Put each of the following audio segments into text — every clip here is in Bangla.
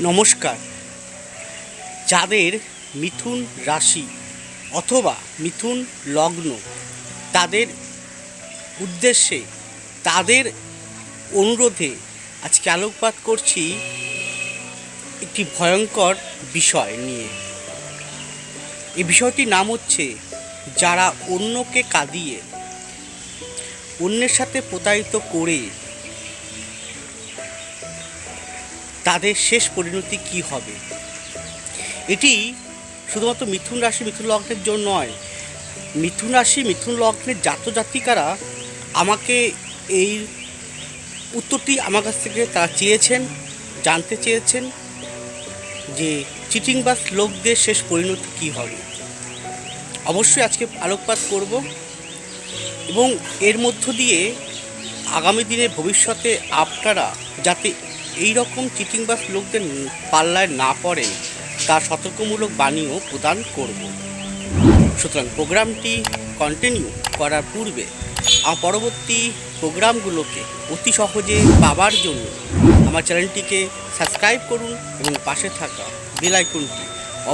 নমস্কার। যাদের মিথুন রাশি অথবা মিথুন লগ্ন তাদের উদ্দেশ্যে তাদের অনুরোধে আজকে আলোকপাত করছি একটি ভয়ঙ্কর বিষয় নিয়ে। এই বিষয়টির নাম হচ্ছে যারা অন্যকে কাঁদিয়ে অন্যের সাথে প্রতারিত করে তাদের শেষ পরিণতি কি হবে? এটি শুধুমাত্র মিথুন রাশি, মিথুন লগ্নের জন্য নয়। মিথুন রাশি, মিথুন লগ্নের জাতজাতিকারা আমাকে এই উত্তরটি আমার কাছ থেকে তারা চেয়েছেন, জানতে চেয়েছেন যে চিটিংবাস লোকদের শেষ পরিণতি কী হবে। অবশ্যই আজকে আলোকপাত করব এবং এর মধ্য দিয়ে আগামী দিনে ভবিষ্যতে আপনারা যাতে এই রকম চিটিংবাস লোকদের পাল্লায় না পড়েন তার সতর্কমূলক বাণীও প্রদান করব। সুতরাং প্রোগ্রামটি কন্টিনিউ করার পূর্বে পরবর্তী প্রোগ্রামগুলোকে অতি সহজে পাবার জন্য আমার চ্যানেলটিকে সাবস্ক্রাইব করুন এবং পাশে থাকা বেল আইকনটি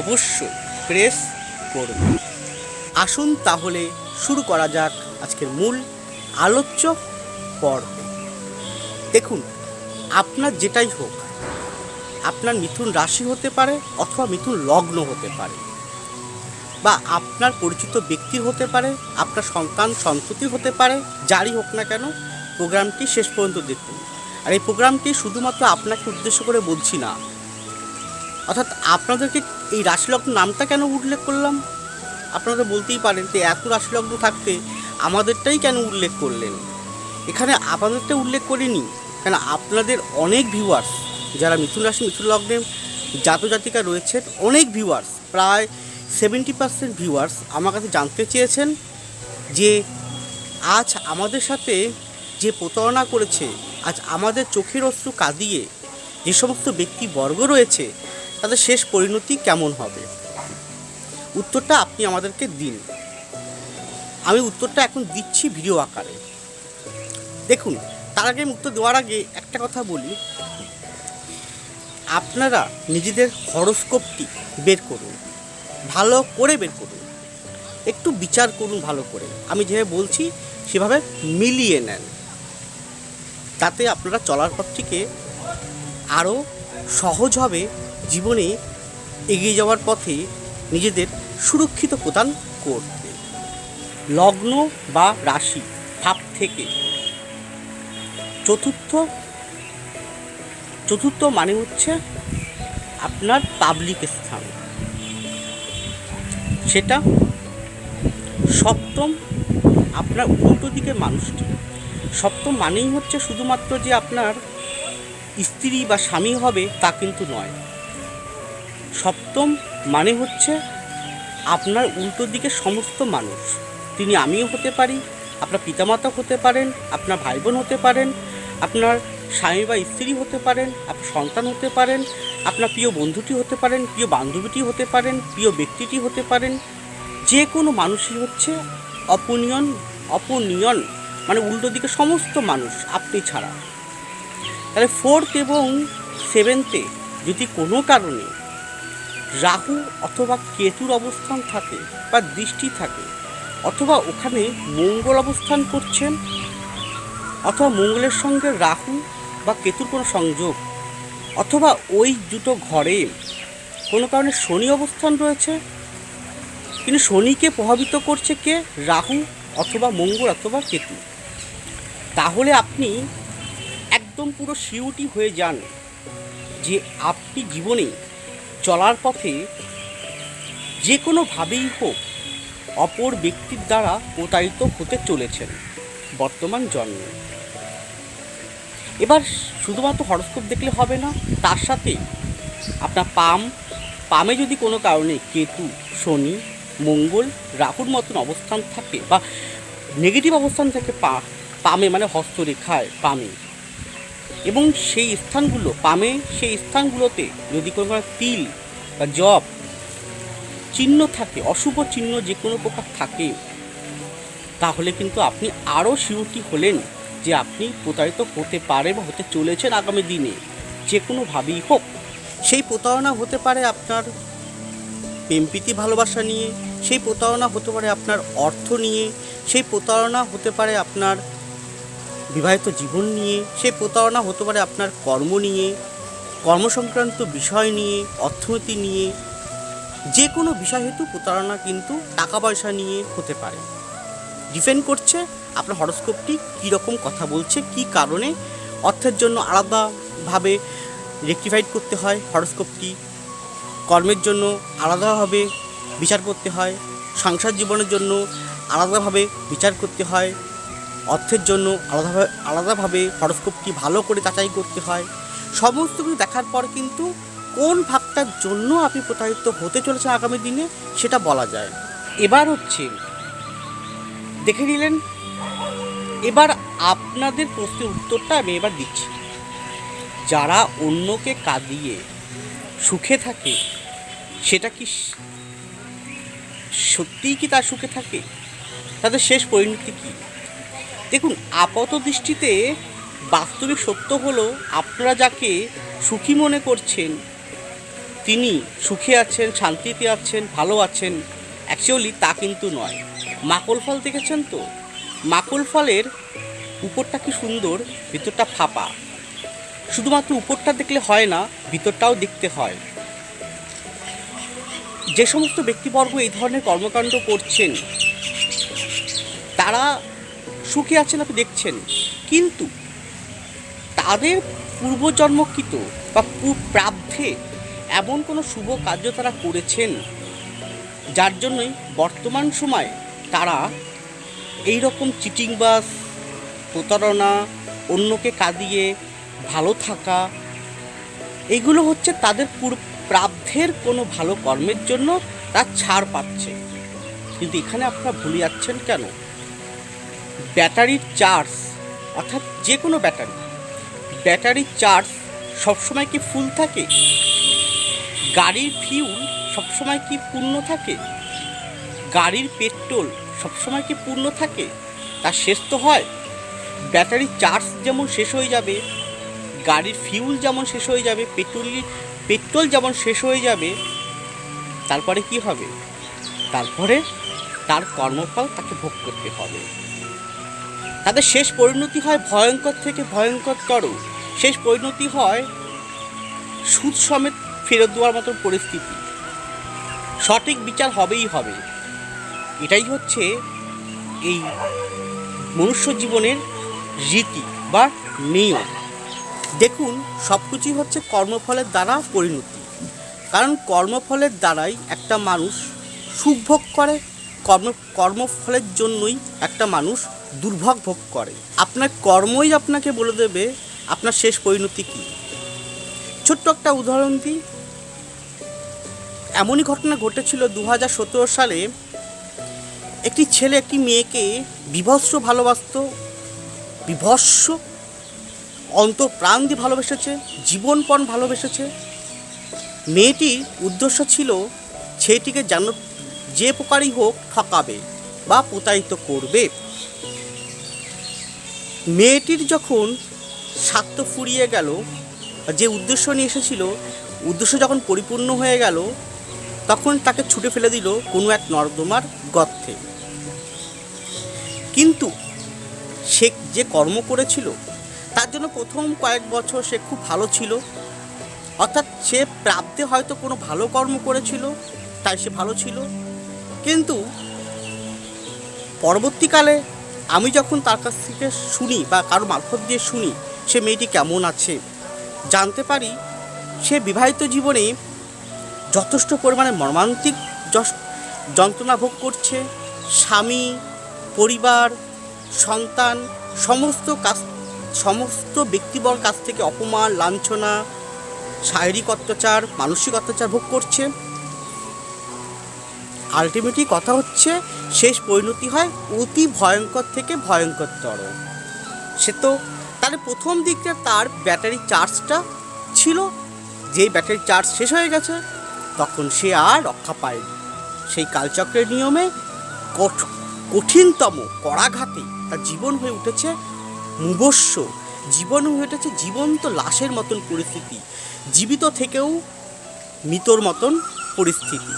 অবশ্যই প্রেস করুন। আসুন তাহলে শুরু করা যাক আজকের মূল আলোচ্য পর্ব। দেখুন আপনার যেটাই হোক, আপনার মিথুন রাশি হতে পারে অথবা মিথুন লগ্ন হতে পারে বা আপনার পরিচিত ব্যক্তির হতে পারে, আপনার সন্তান সন্ততি হতে পারে, যারই হোক না কেন, প্রোগ্রামটি শেষ পর্যন্ত দেখুন। আর এই প্রোগ্রামটি শুধুমাত্র আপনাকে উদ্দেশ্য করে বলছি না, অর্থাৎ আপনাদেরকে এই রাশিলগ্ন নামটা কেন উল্লেখ করলাম? আপনারা বলতেই পারেন যে এত রাশিলগ্ন থাকতে আমাদেরটাই কেন উল্লেখ করলেন? এখানে আপনাদেরটা উল্লেখ করিনি। কেন আপনাদের অনেক ভিউয়ার্স যারা মিথুন রাশি, মিথুন লগ্নে জাতজাতিকা রয়েছেন, অনেক ভিউয়ার্স প্রায় সেভেন্টি পার্সেন্ট ভিউয়ার্স আমার কাছে জানতে চেয়েছেন যে আজ আমাদের সাথে যে প্রতারণা করেছে, আজ আমাদের চোখের অশ্রু কাঁদিয়ে যে সমস্ত ব্যক্তিবর্গ রয়েছে, তাদের শেষ পরিণতি কেমন হবে? উত্তরটা আপনি আমাদেরকে দিন। আমি উত্তরটা এখন দিচ্ছি ভিডিও আকারে। দেখুন তার আগে মুক্ত দেওয়ার আগে একটা কথা বলি। আপনারা নিজেদের হরস্কোপটি বের করুন, ভালো করে বের করুন, একটু বিচার করুন ভালো করে। আমি যেভাবে বলছি, সেভাবে মিলিয়ে নেন। তাতে আপনারা চলার পথটিকে আরও সহজ হবে, জীবনে এগিয়ে যাওয়ার পথে নিজেদের সুরক্ষিত প্রদান করতে। লগ্ন বা রাশি, ভাব থেকে চতুর্থ চতুর্থ মানে হচ্ছে আপনার পাবলিক স্থান। সেটা সপ্তম আপনার উল্টো দিকের মানুষটি। সপ্তম মানেই হচ্ছে শুধুমাত্র যে আপনার স্ত্রী বা স্বামী হবে তা কিন্তু নয়। সপ্তম মানে হচ্ছে আপনার উল্টো দিকে সমস্ত মানুষ। তিনি আমিও হতে পারি, আপনার পিতামাতা হতে পারেন, আপনার ভাই বোন হতে পারেন আপনার স্বামী বা স্ত্রী হতে পারেন, আপনার সন্তান হতে পারেন, আপনার প্রিয় বন্ধুটি হতে পারেন, প্রিয় বান্ধবীটি হতে পারেন, প্রিয় ব্যক্তিটি হতে পারেন, যে কোনো মানুষই হচ্ছে অপনিয়ন অপনিয়ন মানে উল্টো দিকে সমস্ত মানুষ, আপনি ছাড়া। তাহলে ফোর্থ এবং সেভেন্থে যদি কোনো কারণে রাহু অথবা কেতুর অবস্থান থাকে বা দৃষ্টি থাকে, অথবা ওখানে মঙ্গল অবস্থান করছেন অথবা মঙ্গলের সঙ্গে রাহু বা কেতুর কোনো সংযোগ, অথবা ওই দুটো ঘরে কোনো কারণে শনি অবস্থান রয়েছে? কিন্তু শনিকে প্রভাবিত করছে কে? রাহু অথবা মঙ্গল অথবা কেতু। তাহলে আপনি একদম পুরো সিউটি হয়ে যান যে আপনি জীবনে চলার পথে যে কোনোভাবেই হোক অপর ব্যক্তির দ্বারা প্রতারিত হতে চলেছেন বর্তমান জন্মে। এবার শুধুমাত্র হরস্কোপ দেখলে হবে না, তার সাথে আপনার পাম, পামে যদি কোনো কারণে কেতু, শনি, মঙ্গল, রাহুর মতন অবস্থান থাকে বা নেগেটিভ অবস্থান থাকে পা, পামে মানে হস্তরেখায়, পামে। এবং সেই স্থানগুলো, পামে সেই স্থানগুলোতে যদি কোনো তিল বা জব, চিহ্ন থাকে, অশুভ চিহ্ন যে কোনো প্রকার থাকে, তাহলে কিন্তু আপনি আরও শিউরটি হলেন। যে আপনি প্রতারিত হতে পারে বা হতে চলেছেন আগামী দিনে, যে কোনোভাবেই হোক। সেই প্রতারণা হতে পারে আপনার প্রেমপ্রীতি ভালোবাসা নিয়ে, সেই প্রতারণা হতে পারে আপনার অর্থ নিয়ে, সেই প্রতারণা হতে পারে আপনার বিবাহিত জীবন নিয়ে, সেই প্রতারণা হতে পারে আপনার কর্ম নিয়ে, কর্মসংক্রান্ত বিষয় নিয়ে, অর্থনীতি নিয়ে, যে কোনো বিষয় হেতু প্রতারণা কিন্তু টাকা পয়সা নিয়ে হতে পারে। ডিপেন্ড করছে আপনার হরস্কোপটি কী রকম কথা বলছে, কী কারণে অর্থের জন্য আলাদাভাবে রেকটিফাইড করতে হয়, হরস্কোপটি কর্মের জন্য আলাদাভাবে বিচার করতে হয়, সংসার জীবনের জন্য আলাদাভাবে বিচার করতে হয়, অর্থের জন্য আলাদাভাবে আলাদাভাবে হরস্কোপটি ভালো করে যাচাই করতে হয়, সমস্ত কিছু দেখার পর কিন্তু কোন ভাগটার জন্য আপনি প্রতারিত হতে চলেছেন আগামী দিনে সেটা বলা যায় এবার হচ্ছে, দেখে নিলেন এবার আপনাদের প্রশ্নের উত্তরটা আমি এবার দিচ্ছি। যারা অন্যকে কাঁদিয়ে সুখে থাকে, সেটা কি সত্যিই কি তার সুখে থাকে? তাদের শেষ পরিণতি কি? দেখুন, আপাত দৃষ্টিতে বাস্তবিক সত্য হলো, আপনারা যাকে সুখী মনে করছেন, তিনি সুখে আছেন, শান্তিতে আছেন, ভালো আছেন অ্যাকচুয়ালি তা কিন্তু নয়। মাকল ফল দেখেছেন তো? মাকল ফলের উপরটা কি সুন্দর, ভিতরটা ফাঁপা। শুধুমাত্র উপরটা দেখলে হয় না, ভিতরটাও দেখতে হয়। যে সমস্ত ব্যক্তিবর্গ এই ধরনের কর্মকাণ্ড করছেন, তারা সুখে আছেন আপনি দেখছেন। কিন্তু তাদের পূর্বজন্মকৃত বা প্রাব্ধে এমন কোনো শুভ কার্য তারা করেছেন, যার জন্যই বর্তমান সময় তারা এই রকম চিটিংবাস প্রতারণা, অন্যকে কাঁদিয়ে, ভালো থাকা, এগুলো হচ্ছে তাদের পূর্ব প্রাব্ধের কোনো ভালো কর্মের জন্য তার ছাড় পাচ্ছে। কিন্তু এখানে আপনারা ভুলে যাচ্ছেন কেন? ব্যাটারির চার্জ, অর্থাৎ যে কোনো ব্যাটারি, ব্যাটারির চার্জ সবসময় কি ফুল থাকে? গাড়ির ফিউল সবসময় কি পূর্ণ থাকে? গাড়ির পেট্রোল সবসময় কি পূর্ণ থাকে? তার শেষ তো হয়। ব্যাটারির চার্জ যেমন শেষ হয়ে যাবে, গাড়ির ফিউল যেমন শেষ হয়ে যাবে পেট্রোল পেট্রোল যেমন শেষ হয়ে যাবে, তারপরে কি হবে? তারপরে তার কর্মফল তাকে ভোগ করতে হবে। তাদের শেষ পরিণতি হয় ভয়ঙ্কর থেকে ভয়ঙ্করতর শেষ পরিণতি হয় সুদ সমেত ফেরত দেওয়ার মতো পরিস্থিতি। সঠিক বিচার হবেই হবে। এটাই হচ্ছে এই মনুষ্য জীবনের রীতি বা নিয়ম। দেখুন সব কিছুই হচ্ছে কর্মফলের দ্বারা পরিণতি। কারণ কর্মফলের দ্বারাই একটা মানুষ সুখ ভোগ করে, কর্ম, কর্মফলের জন্যই একটা মানুষ দুর্ভোগ ভোগ করে। আপনার কর্মই আপনাকে বলে দেবে, আপনার শেষ পরিণতি কী? ছোট্ট একটা উদাহরণ দিই। এমনই ঘটনা ঘটেছিল দু হাজার সতেরো সালে একটি ছেলে, একটি মেয়েকে বিভৎস ভালোবাসতো বিভৎস অন্তঃপ্রাণ দিয়ে ভালোবেসেছে, জীবনপণ ভালোবেসেছে। মেয়েটির উদ্দেশ্য ছিল, ছেলেটিকে যেন যে প্রকারই হোক ঠকাবে বা প্রতারিত করবে। মেয়েটির যখন স্বার্থ ফুরিয়ে গেল, যে উদ্দেশ্য নিয়ে এসেছিল, উদ্দেশ্য যখন পরিপূর্ণ হয়ে গেল, তখন তাকে ছুটে ফেলে দিল কোনো এক নর্দমার গর্তে। কিন্তু সে যে কর্ম করেছিল, তার জন্য প্রথম কয়েক বছর সে খুব ভালো ছিল। অর্থাৎ সে প্রাপ্তে হয়তো কোনো ভালো কর্ম করেছিল, তাই সে ভালো ছিল। কিন্তু পরবর্তীকালে আমি যখন তার কাছ থেকে শুনি বা কারও মারফত দিয়ে শুনি, সে মেয়েটি কেমন আছে, জানতে পারি সে বিবাহিত জীবনে যথেষ্ট পরিমাণে মর্মান্তিক যন্ত্রণা ভোগ করছে। স্বামী পরিবার, সন্তান, সমস্ত কাজ সমস্ত ব্যক্তিবর কাছ থেকে অপমান, লাঞ্ছনা, শারীরিক অত্যাচার, মানসিক অত্যাচার ভোগ করছে। আলটিমেটলি কথা হচ্ছে, শেষ পরিণতি হয় অতি ভয়ঙ্কর থেকে ভয়ঙ্করতর। সে তো তাহলে প্রথম দিকটা তার ব্যাটারি চার্জটা ছিল। যেই ব্যাটারি চার্জ শেষ হয়ে গেছে, তখন সে আর রক্ষা পায়নি। সেই কালচক্রের নিয়মে কঠ- কঠিনতম, কড়াঘাতে তার জীবন হয়ে উঠেছে মুবস্য। জীবন হয়ে উঠেছে জীবন্ত লাশের মতন পরিস্থিতি, জীবিত থেকেও মৃতর মতন পরিস্থিতি।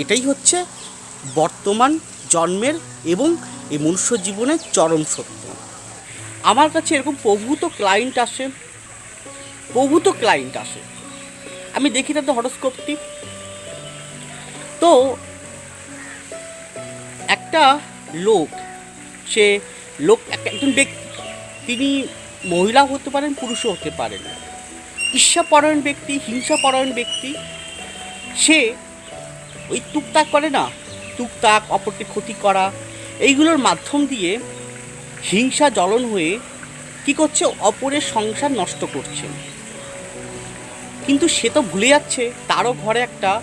এটাই হচ্ছে বর্তমান জন্মের এবং এই মনুষ্য জীবনের চরম সত্য। আমার কাছে এরকম প্রভূত ক্লায়েন্ট আসে, প্রভূত ক্লায়েন্ট আসে। আমি দেখি তাদের হরস্কোপটি তো একটা লোক, সে লোক এক- একজন ব্যক্তি, তিনি মহিলা হতে পারেন, পুরুষও হতে পারেন। ঈর্ষাপরায়ণ ব্যক্তি, হিংসাপরায়ণ ব্যক্তি, সে ওই টুকটাক করে না, টুকটাক অপরকে ক্ষতি করা, এইগুলোর মাধ্যম দিয়ে হিংসা জ্বলন হয়ে কি করছে? অপরের সংসার নষ্ট করছে। কিন্তু সে তো ভুলে যাচ্ছে, তারও ঘরে একটা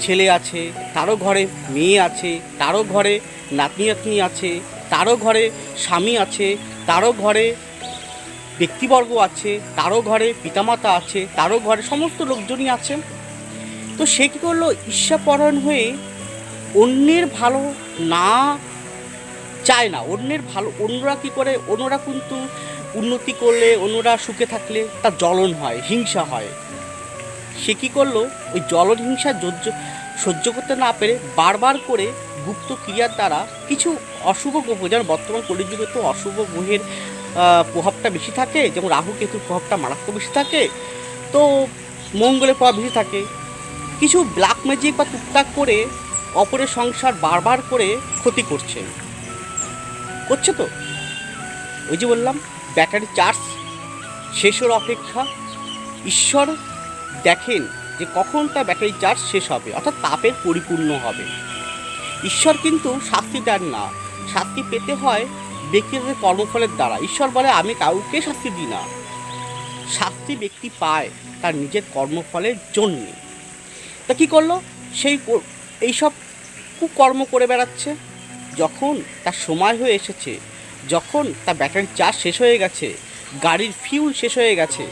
ছেলে আছে, তারও ঘরে মেয়ে আছে, তারও ঘরে নাতনি নাতনি আছে, তারও ঘরে স্বামী আছে, তারও ঘরে ব্যক্তিবর্গ আছে, তারও ঘরে পিতামাতা আছে, তারও ঘরে সমস্ত লোকজনই আছে। তো সে কী করল? ঈর্ষাপরায়ণ হয়ে অন্যের ভালো না চায় না। অন্যের ভালো, অন্যরা কী করে? অন্যরা কিন্তু উন্নতি করলে, অন্যরা সুখে থাকলে তার জ্বলন হয়, হিংসা হয়। সে কী করল? ওই জ্বলন হিংসা সহ্য করতে না পেরে বারবার করে গুপ্ত ক্রিয়ার দ্বারা কিছু অশুভ গ্রহ, যেমন বর্তমান কলিযুগে তো অশুভ গ্রহের প্রভাবটা বেশি থাকে, যেমন রাহু কেতুর প্রভাবটা মারাত্মক বেশি থাকে, তো মঙ্গলের প্রভাব বেশি থাকে। কিছু ব্ল্যাক ম্যাজিক বা টুকটাক করে অপরের সংসার বারবার করে ক্ষতি করছে। করছে তো? ওই যে বললাম ব্যাটারি চার্জ শেষের অপেক্ষা। ঈশ্বর দেখেন যে কখন তার ব্যাটারি চার্জ শেষ হবে, অর্থাৎ তাপের পরিপূর্ণ হবে। ঈশ্বর কিন্তু শাস্তি দেন না। শাস্তি পেতে হয় ব্যক্তিগত কর্মফলের দ্বারা। ঈশ্বর বলে, আমি কাউকে শাস্তি দিই না। শাস্তি ব্যক্তি পায় তার নিজের কর্মফলের জন্যে। তা কী করল? সেই এইসব কুকর্ম করে বেড়াচ্ছে। যখন তার সময় হয়ে এসেছে, যখন তার ব্যাটারি চার্জ শেষ হয়ে গেছে, গাড়ির ফিউল শেষ হয়ে গেছে,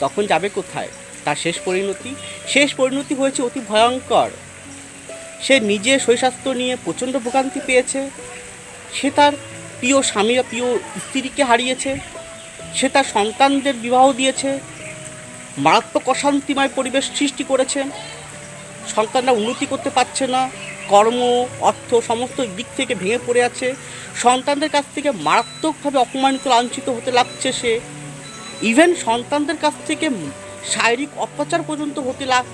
তখন যাবে কোথায়? তার শেষ পরিণতি। শেষ পরিণতি হয়েছে অতি ভয়ঙ্কর। সে নিজে শৈশাস্ত্র নিয়ে প্রচণ্ড ভোগান্তি পেয়েছে। সে তার প্রিয় স্বামী বা প্রিয় স্ত্রীকে হারিয়েছে। সে তার সন্তানদের বিবাহ দিয়েছে। মারাত্মক অশান্তিময় পরিবেশ সৃষ্টি করেছে। সন্তানরা উন্নতি করতে পারছে না। কর্ম, অর্থ সমস্ত দিক থেকে ভেঙে পড়ে আছে। সন্তানদের কাছ থেকে মারাত্মকভাবে অপমানিত, লাঞ্ছিত হতে লাগছে সে। ইভেন সন্তানদের কাছ থেকে শারীরিক অত্যাচার পর্যন্ত হতে লাগ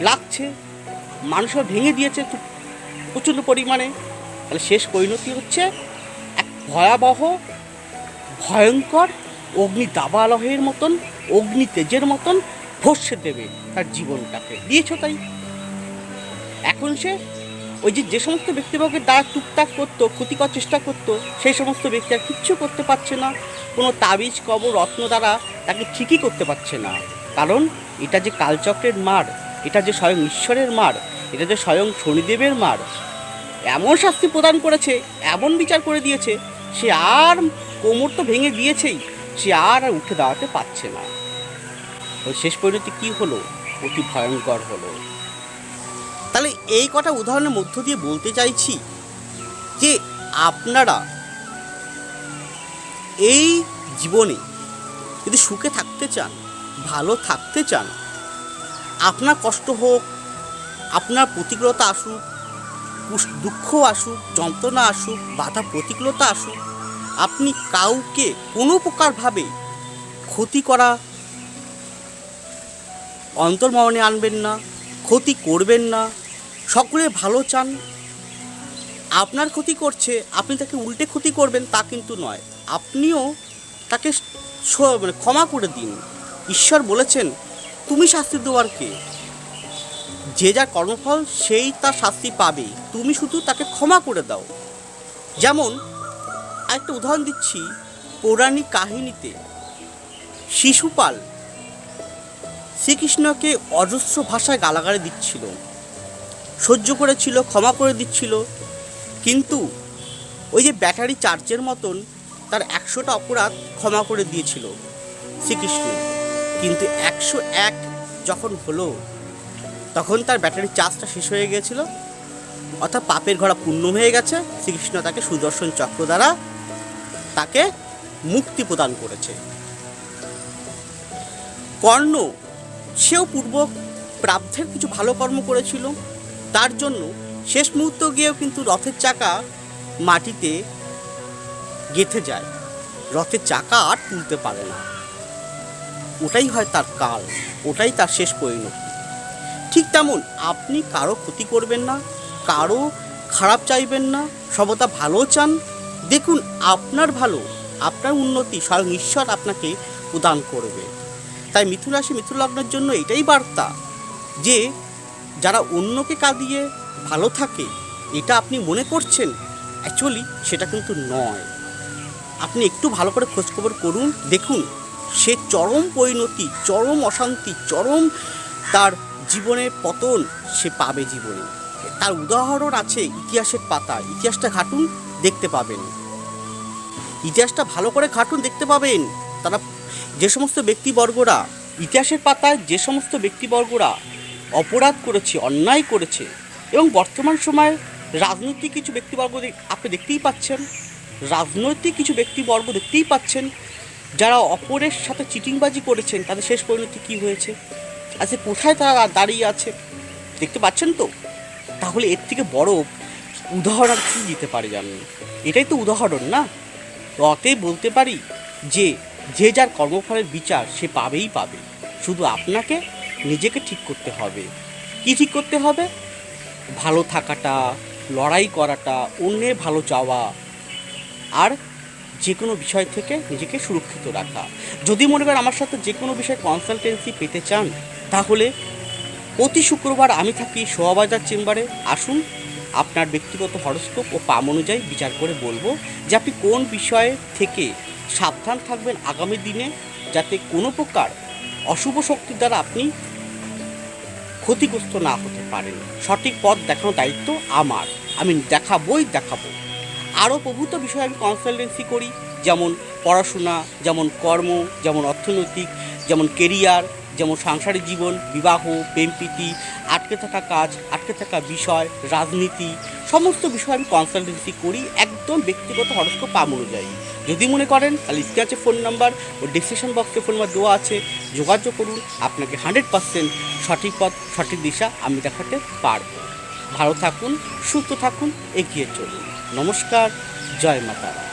লাগছে। মানুষও ভেঙে দিয়েছে প্রচণ্ড পরিমাণে। তাহলে শেষ পরিণতি হচ্ছে এক ভয়াবহ, ভয়ঙ্কর অগ্নি দাবালহের মতন, অগ্নি তেজের মতন ভস্যে দেবে তার জীবনটাকে। দিয়েছ তাই? এখন সে ওই যে যে সমস্ত ব্যক্তিবর্গের দ্বারা টুকটাক করতো ক্ষতি করার চেষ্টা করতো, সেই সমস্ত ব্যক্তি আর কিচ্ছু করতে পারছে না। কোনো তাবিজ, কবর, রত্ন দ্বারা তাকে ঠিকই করতে পারছে না। কারণ এটা যে কালচক্রের মার, এটা যে স্বয়ং ঈশ্বরের মার, এটা যে স্বয়ং শনিদেবের মার, এমন শাস্তি প্রদান করেছে, এমন বিচার করে দিয়েছে, সে আর কোমর তো ভেঙে দিয়েছেই, সে আর উঠে দাঁড়াতে পারছে না। তো শেষ পরিণতি কী হলো? অতি ভয়ঙ্কর হলো। তাহলে এই কটা উদাহরণের মধ্য দিয়ে বলতে চাইছি যে আপনারা এই জীবনে যদি সুখে থাকতে চান ভালো থাকতে চান। আপনার কষ্ট হোক, আপনার প্রতিকূলতা আসুক দুঃখ আসুক, যন্ত্রণা আসুক, বাধা প্রতিকূলতা আসুক, আপনি কাউকে কোনো প্রকারভাবে ক্ষতি করা অন্তর্মরণে আনবেন না, ক্ষতি করবেন না, সকলে ভালো চান। আপনার ক্ষতি করছে, আপনি তাকে উল্টে ক্ষতি করবেন তা কিন্তু নয়। আপনিও তাকে মানে ক্ষমা করে দিন। ঈশ্বর বলেছেন, তুমি শাস্তি দেওয়ার কে? যে যার কর্মফল, সেই তার শাস্তি পাবে। তুমি শুধু তাকে ক্ষমা করে দাও। যেমন একটা উদাহরণ দিচ্ছি পৌরাণিক কাহিনীতে। শিশুপাল শ্রীকৃষ্ণকে অজস্র ভাষায় গালাগালি দিচ্ছিল, সহ্য করেছিল, ক্ষমা করে দিচ্ছিল, কিন্তু ওই যে ব্যাটারি চার্জের মতন তার একশোটা অপরাধ ক্ষমা করে দিয়েছিল শ্রীকৃষ্ণ। কিন্তু একশো এক যখন হলো, তখন তার ব্যাটারির চার্জটা শেষ হয়ে গিয়েছিল। অর্থাৎ পাপের ঘোড়া পূর্ণ হয়ে গেছে। শ্রীকৃষ্ণ তাকে সুদর্শন চক্র দ্বারা তাকে মুক্তি প্রদান করেছে। কর্ণ, সেও পূর্ব প্রাপ্তের কিছু ভালো কর্ম করেছিল। তার জন্য শেষ মুহূর্ত গিয়েও কিন্তু রথের চাকা মাটিতে গেঁথে যায়। রথের চাকা আর তুলতে পারে না। ওটাই হয় তার কাল, ওটাই তার শেষ পরিণতি। ঠিক তেমন আপনি কারও ক্ষতি করবেন না, কারও খারাপ চাইবেন না সর্বদা ভালো চান। দেখুন, আপনার ভালো, আপনার উন্নতি স্বয়ং ঈশ্বর আপনাকে প্রদান করবে। তাই মিথুন রাশি, মিথুন লগ্নের জন্য এটাই বার্তা যে, যারা অন্যকে কাঁদিয়ে ভালো থাকে, এটা আপনি মনে করছেন অ্যাকচুয়ালি সেটা কিন্তু নয়। আপনি একটু ভালো করে খোঁজখবর করুন, দেখুন সে চরম পরিণতি, চরম অশান্তি, চরম তার জীবনের পতন সে পাবে জীবনে। তার উদাহরণ আছে ইতিহাসের পাতায়। ইতিহাসটা ঘাটুন, দেখতে পাবেন। ইতিহাসটা ভালো করে ঘাটুন, দেখতে পাবেন। তারা, যে সমস্ত ব্যক্তিবর্গরা, ইতিহাসের পাতায় যে সমস্ত ব্যক্তিবর্গরা অপরাধ করেছে, অন্যায় করেছে এবং বর্তমান সময়ে রাজনৈতিক কিছু ব্যক্তিবর্গ আপনি দেখতেই পাচ্ছেন, রাজনৈতিক কিছু ব্যক্তিবর্গ দেখতেই পাচ্ছেন যারা অপরের সাথে চিটিংবাজি করেছেন, তাদের শেষ পরিণতি কী হয়েছে? আচ্ছা কোথায় তারা দাঁড়িয়ে আছে? দেখতে পাচ্ছেন তো? তাহলে এর থেকে বড় উদাহরণ আর কী দিতে পারে জানেন? এটাই তো উদাহরণ, না? তো বলতে পারি যে যে যার কর্মফলের বিচার সে পাবেই পাবে। শুধু আপনাকে নিজেকে ঠিক করতে হবে। কি ঠিক করতে হবে? ভালো থাকাটা, লড়াই করাটা, অন্যের ভালো চাওয়া। আর যে কোনো বিষয় থেকে নিজেকে সুরক্ষিত রাখা। যদি মনে করেন আমার সাথে যে কোনো বিষয়ে কনসালটেন্সি পেতে চান, তাহলে প্রতি শুক্রবার আমি থাকি শোয়াবাজার চেম্বারে। আসুন, আপনার ব্যক্তিগত হরস্কোপ ও পাম অনুযায়ী বিচার করে বলব যে আপনি কোন বিষয়ে থেকে সাবধান থাকবেন আগামী দিনে, যাতে কোনো প্রকার অশুভ শক্তির দ্বারা আপনি ক্ষতিগ্রস্ত না হতে পারেন। সঠিক পথ দেখানোর দায়িত্ব আমার। আমি দেখাবই দেখাবো। আরও প্রভূত বিষয়ে আমি কনসালটেন্সি করি, যেমন পড়াশোনা, যেমন কর্ম, যেমন অর্থনৈতিক, যেমন কেরিয়ার যেমন সাংসারিক জীবন, বিবাহ প্রেমপ্রীতি আটকে থাকা কাজ, আটকে থাকা বিষয়, রাজনীতি, সমস্ত বিষয়ে আমি কনসালটেন্সি করি, একদম ব্যক্তিগত হরস্কোপ পাম অনুযায়ী। যদি মনে করেন, তাহলে স্ক্রিনে আছে ফোন নাম্বার ও ডিসক্রিপশন বক্সে ফোন নাম্বার দেওয়া আছে, যোগাযোগ করুন, আপনাকে হান্ড্রেড পার্সেন্ট সঠিক পথ, সঠিক দিশা আমি দেখাতে পারব। ভালো থাকুন, সুস্থ থাকুন, এগিয়ে চলুন। নমস্কার জয় মাতারা।